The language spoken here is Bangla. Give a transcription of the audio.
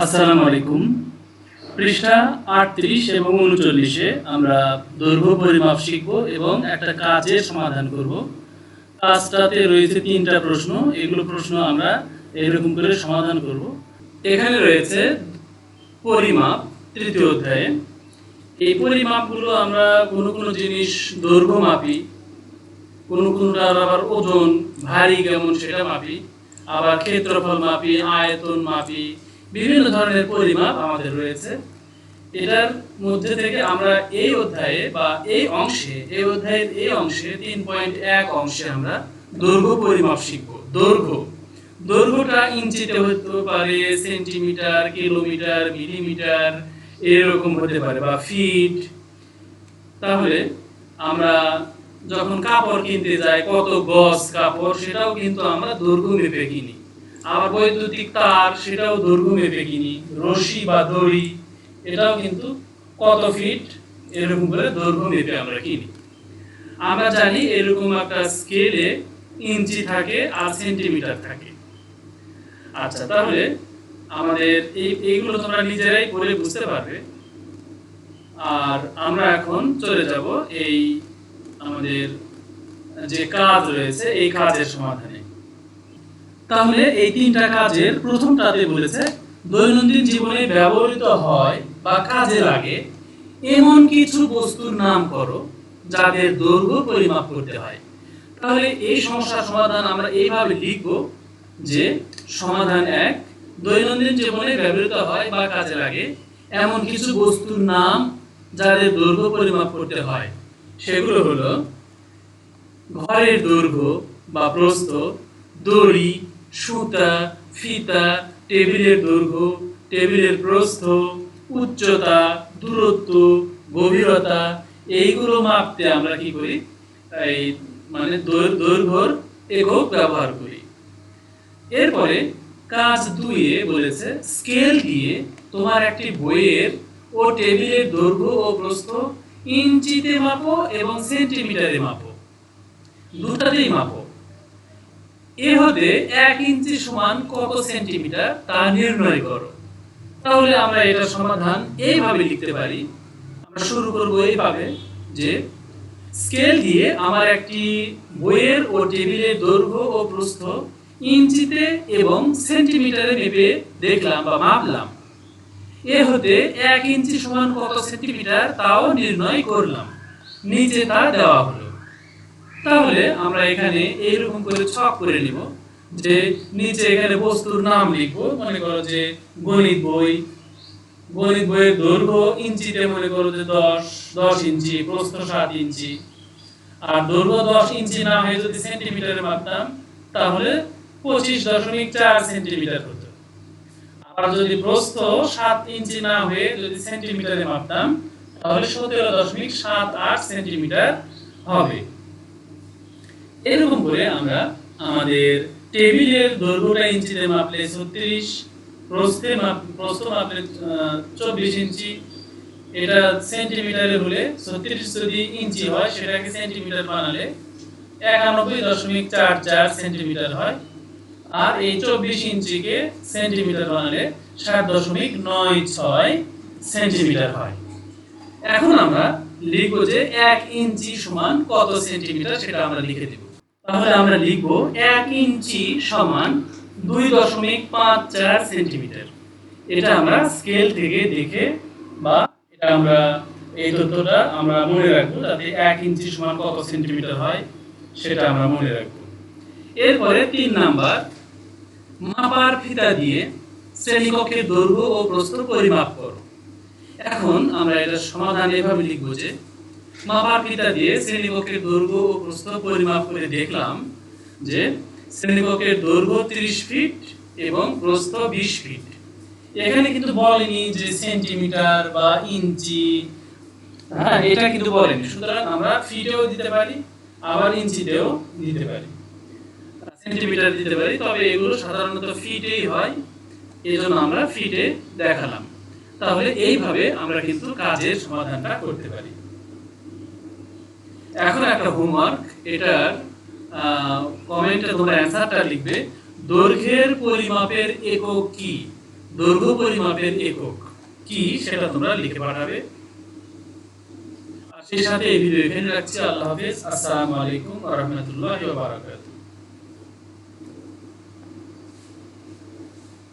আসসালামু আলাইকুম। পৃষ্ঠা আটত্রিশ এবং উনচল্লিশে আমরা দৈর্ঘ্য পরিমাপ শিখব এবং একটা কাজের সমাধান করব। কাজটাতে রয়েছে তিনটা প্রশ্ন। এগুলো প্রশ্ন আমরা এরকম করে সমাধান করব। এখানে রয়েছে পরিমাপ, তৃতীয় অধ্যায়ে। এই পরিমাপগুলো আমরা কোনো কোনো জিনিস দৈর্ঘ্য মাপি। কোনো কোনোটার আবার ওজন, ভারী কেমন সেটা মাপি। আবার ক্ষেত্রফল মাপি, আয়তন মাপি। বিভিন্ন ধরনের পরিমাপ আমাদের রয়েছে। এটার মধ্যে থেকে আমরা এই অধ্যায়ে বা এই অংশে, এই অধ্যায়ের এই অংশে তিন পয়েন্ট এক অংশে আমরা দৈর্ঘ্য পরিমাপ শিখব। দৈর্ঘ্য। দৈর্ঘ্যটা ইঞ্চিতে হতে পারে, সেন্টিমিটার, কিলোমিটার, মিলিমিটার, এরকম হতে পারে বা ফিট। তাহলে আমরা যখন কাপড় কিনতে যাই, কত গজ কাপড়, সেটাও কিন্তু আমরা দৈর্ঘ্য মেপে কিনি। আবার বৈদ্যুতিক তার সেটাও দৈর্ঘ্য মেপে কিনি, রশি বা দড়ি, এটাও কিন্তু কত ফিট, এরকম করে দৈর্ঘ্য মেপে আমরা কিনি। আমরা জানি এরকম একটা স্কেলে ইঞ্চি থাকে আর সেন্টিমিটার থাকে। আচ্ছা তাহলে আমাদের এই, এইগুলো তোমরা নিজেরাই পড়ে বুঝতে পারবে। আর আমরা এখন চলে যাব এই আমাদের যে কাজ রয়েছে, এই কাজের সমাধানে। তাহলে এই তিনটা কাজের প্রথমটাতে বলেছে, দৈনন্দিন জীবনে ব্যবহৃত হয় বা কাজে লাগে এমন কিছু বস্তুর নাম করো যাদের দৈর্ঘ্য পরিমাপ করতে হয়। তাহলে এই সমস্যার সমাধান আমরা এইভাবে লিখব যে সমাধান এক, দৈনন্দিন জীবনে ব্যবহৃত হয় বা কাজে লাগে এমন কিছু বস্তুর নাম যাদের দৈর্ঘ্য পরিমাপ করতে হয়। সেগুলো হলো, ঘরের দৈর্ঘ্য বা প্রস্থ, দড়ি সুতা, ফিতা, টেবিলের দৈর্ঘ্য, টেবিলের প্রস্থ, উচ্চতা, দূরত্ব, গভীরতা, এইগুলো মাপতে আমরা কি করি? এই মানে দৈর্ঘ্যর একক ব্যবহার করি। এরপরে কাজ দুইয়ে বলেছে, স্কেল দিয়ে তোমার একটি বইয়ের ও টেবিলের দৈর্ঘ্য ও প্রস্থ ইঞ্চিতে মাপো এবং সেন্টিমিটারে মাপো। দুটাতেই মাপো। এ হতে এক ইঞ্চি সমান কত সেন্টিমিটার তা নির্ণয় করো। তাহলে আমরা এটা সমাধান এইভাবে লিখতে পারি। আমরা শুরু করব এইভাবে যে স্কেল দিয়ে আমার একটি বইয়ের ও টেবিলের দৈর্ঘ্য ও প্রস্থ ইঞ্চিতে এবং সেন্টিমিটারে মেপে দেখলাম বা মাপলাম। এ হতে এক ইঞ্চি সমান কত সেন্টিমিটার তাও নির্ণয় করলাম। নিচে তা দেওয়া হলো। তাহলে আমরা এখানে এইরকম করে ছক করে নিব যে নিচে এখানে বস্তুর নাম লিখব, মনে করো যে গণিত বই। গণিত বইয়ের দৈর্ঘ্য ইঞ্চিতে মনে করো যে দশ দশ ইঞ্চি, প্রস্থ সাত ইঞ্চি। আর দৈর্ঘ্য দশ ইঞ্চি না হয়ে যদি সেন্টিমিটারে মাপতাম, তাহলে পঁচিশ দশমিক চার সেন্টিমিটার হতো। আর যদি প্রস্থ সাত ইঞ্চি না হয়ে যদি সেন্টিমিটারে মাপতাম, তাহলে সতেরো দশমিক সাত আট সেন্টিমিটার হবে। এরকম করে আমরা আমাদের টেবিলের দৈর্ঘ্যটা ইঞ্চিতে মাপলে ছত্রিশ, প্রস্থে মাপ, প্রস্থ মাপলে চব্বিশ ইঞ্চি। এটা সেন্টিমিটারে হলে ছত্রিশ যদি ইঞ্চি হয়, সেটাকে সেন্টিমিটার বানালে একানব্বই দশমিক চার চার সেন্টিমিটার হয়। আর এই চব্বিশ ইঞ্চিকে সেন্টিমিটার বানালে ষাট দশমিক নয় ছয় সেন্টিমিটার হয়। এখন আমরা লিখব যে এক ইঞ্চি সমান কত সেন্টিমিটার সেটা আমরা লিখে দেব। তাহলে আমরা লিখব এক ইঞ্চি সমান দুই দশমিক পাঁচ চার সেন্টিমিটার। এটা আমরা স্কেল থেকে দেখে বা এটা আমরা এই তথ্যটা আমরা মনে রাখব যাতে এক ইঞ্চি সমান কত সেন্টিমিটার হয় সেটা আমরা মনে রাখব। এরপরে তিন নাম্বার, মাপার ফিতা দিয়ে শ্রেণীকক্ষের দৈর্ঘ্য ও প্রস্থ পরিমাপ করো। এখন আমরা এটা সমাধান এভাবে লিখব যে মাপার ফিতা দিয়ে শ্রেণীকক্ষের দৈর্ঘ্য ও প্রস্থ পরিমাপ করে দেখলাম যে শ্রেণীকক্ষের দৈর্ঘ্য 30 ফিট এবং প্রস্থ 20 ফিট। এখানে কিন্তু বলেনি যে সেন্টিমিটার বা ইঞ্চি। হ্যাঁ এটা কিন্তু বলেনি। সুতরাং আমরা ফিটেও দিতে পারি, আবার ইঞ্চিতেও দিতে পারি। সেন্টিমিটার দিতে পারি, তবে এগুলো সাধারণত ফিটেই হয়। এই জন্য আমরা ফিটে দেখালাম। তাহলে এইভাবে আমরা কিন্তু কাজের সমাধানটা করতে পারি। এখন একটা হোমওয়ার্ক এটার কমেন্টে তোমরা অ্যান্সারটা লিখবে। দৈর্ঘ্যের পরিমাপের একক কি? দৈর্ঘ্য পরিমাপের একক কি সেটা তোমরা লিখে পাঠাবে। আর সেই সাথে এই ভিডিও এখানে রাখছি। আল্লাহ হাফেজ। আসসালামু আলাইকুম ওয়া রাহমাতুল্লাহি ওয়া